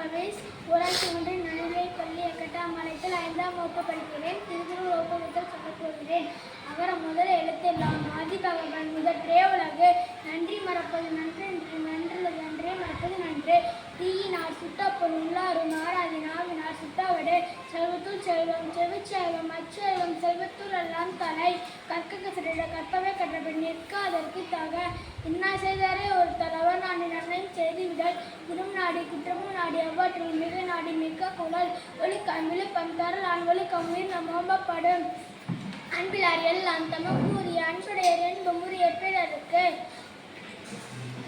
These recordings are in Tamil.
பவேஸ் ஊராட்சி ஒன்று நடுநிலை பள்ளி எக்கட்டாம் எக்கட்டாமலைத்தில் ஐந்தாம் வகுப்பு படிக்கிறேன். திருக்குறள் ஒப்புவித்தல் சொல்லப் போகிறேன் அகர முதல் எழுத்தெல்லாம் ஆதி பகவான் முதற்றே உலகு. நன்றி மறப்பது நன்று நன்றுள்ளது நன்றே மறப்பது நன்று. தீயினார் சுட்டப்பொன் உள்ளாறு நாடாதி நாவினார் சுட்டாவடு. செல்வத்துள் செல்வம் செவிச்செல்வம் அச்செல்வம் செல்வத்துள் எல்லாம் தலை. கற்க கசட கற்பவை கற்றபின் நிற்காதற்கு தக. இன்னா செய்தாரே ஒரு தலைவர் நான் நன்மை செய்துவிடல். குரும் குற்றமும் நாடி அவ்வாற்றில் மிக நாடி மிக்க குழல். ஒளி கமிழி பந்தாரல் ஆண் ஒளி கம்மில் நம்போம்பப்படும் அன்பிலார் எல்லாம் தமக்கு அன்புடையர் என்பும் உரிய பிறருக்கு.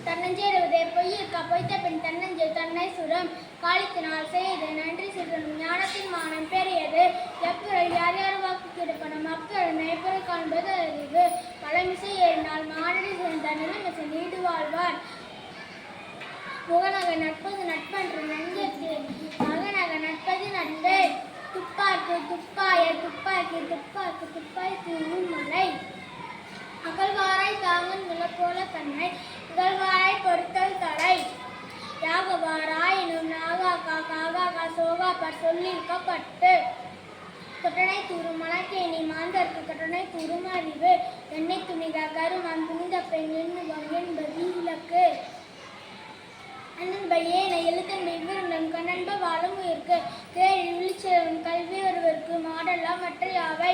தன்னஞ்சேருவதே பொய்யிருக்கா பொய்த்த பின் தன்னஞ்சே தன்னை சுரம். காலித்தினால் செய்து நன்றி சுடும் ஞானத்தின் மானம் பெரியது. எப்பொருள் யார் யார் வாக்கு கிடப்பணும் அப்பொருள் மெய்ப்பொருள் காண்பது அறிவு. பழமிசை ஏறினால் மாடலி முகநக நட்பது நட்பன்று நெஞ்சத்து மகநக நட்பது நட்பு. துப்பாக்கு துப்பாய துப்பாக்கி துப்பாக்கு துப்பாய் தூவும் மலை அகழ்வாராய் தாங்கன் விளப்போல கண்ணை இகழ்வாராய் பொறுத்தல் தடை. யாகவாராயினும் நாகாக்கா காகாக்கா சோகாப்பர் சொல்லியிருக்கப்பட்டு கட்டணை தூரும் மலக்கேணி மாந்தர்க்கு கட்டணை தூரும் அறிவு. எண்ணெய் துணிக கருமன் புனித பெண் என்பது இலக்கு. அண்ணன்பை ஏனை எழுத்தன்பை விருந்தம் கண்ணன்ப வாழும் உயிர்க்கு கேள்வி விழிச்செல்வன் கல்வி ஒருவருக்கு மாடலாம் மற்ற யாவை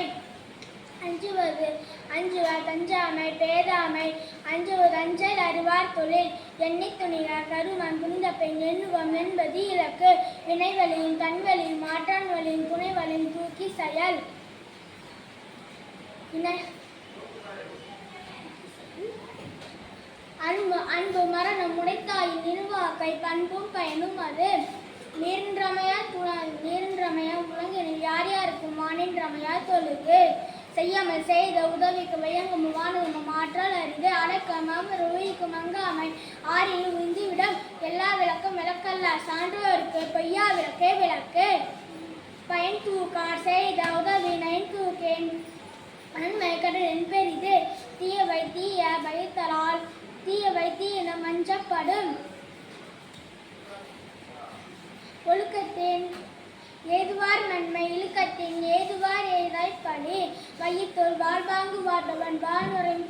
அஞ்சுவது அஞ்சுவார் தஞ்சாமை பேதாமை அஞ்சுவது அஞ்சல் அறிவார் தொழில் எண்ணெய் துணிக கருமன் புனித பெண் எண்ணுவம் என்பது இலக்கு. வினைவழியும் கண்வழியும் மாற்றான் வழியும் துணைவழியும் தூக்கி செயல். வினை அன்பு அன்பு மரணம் உடைத்தாயின் காக்கை பண்பும் பயனும் அது. நீரின்றமையா துணை நீரின்றமையா உலகினில் யார் யாருக்கும் மானின்றமையா தொழுகு செய்யாமல் செய்த உதவிக்கு வயங்கும் வானும் ஆற்றல் அறிந்து அடக்கமம் உயிர்க்கும் அங்காமை ஆறில் உந்திவிடம் எல்லா விளக்கும் விளக்கல்ல சான்றோருக்கு பொய்யா விளக்கே விளக்கு. பயன் தூக்கார் செய்த உதவி நயன் தூக்கேன். நன்மை கடலின் பெரிது. தீயவை தீய பயத்தலால் தீயவை தீயன மஞ்சப்படும். ஏதுவார் நன்மை இழுக்கத்தின் ஏதுவார் ஏதாய் பணி. மையத்தோல் வாழ்வாங்கு வாழ்ந்தவன் வாழ்வரையும்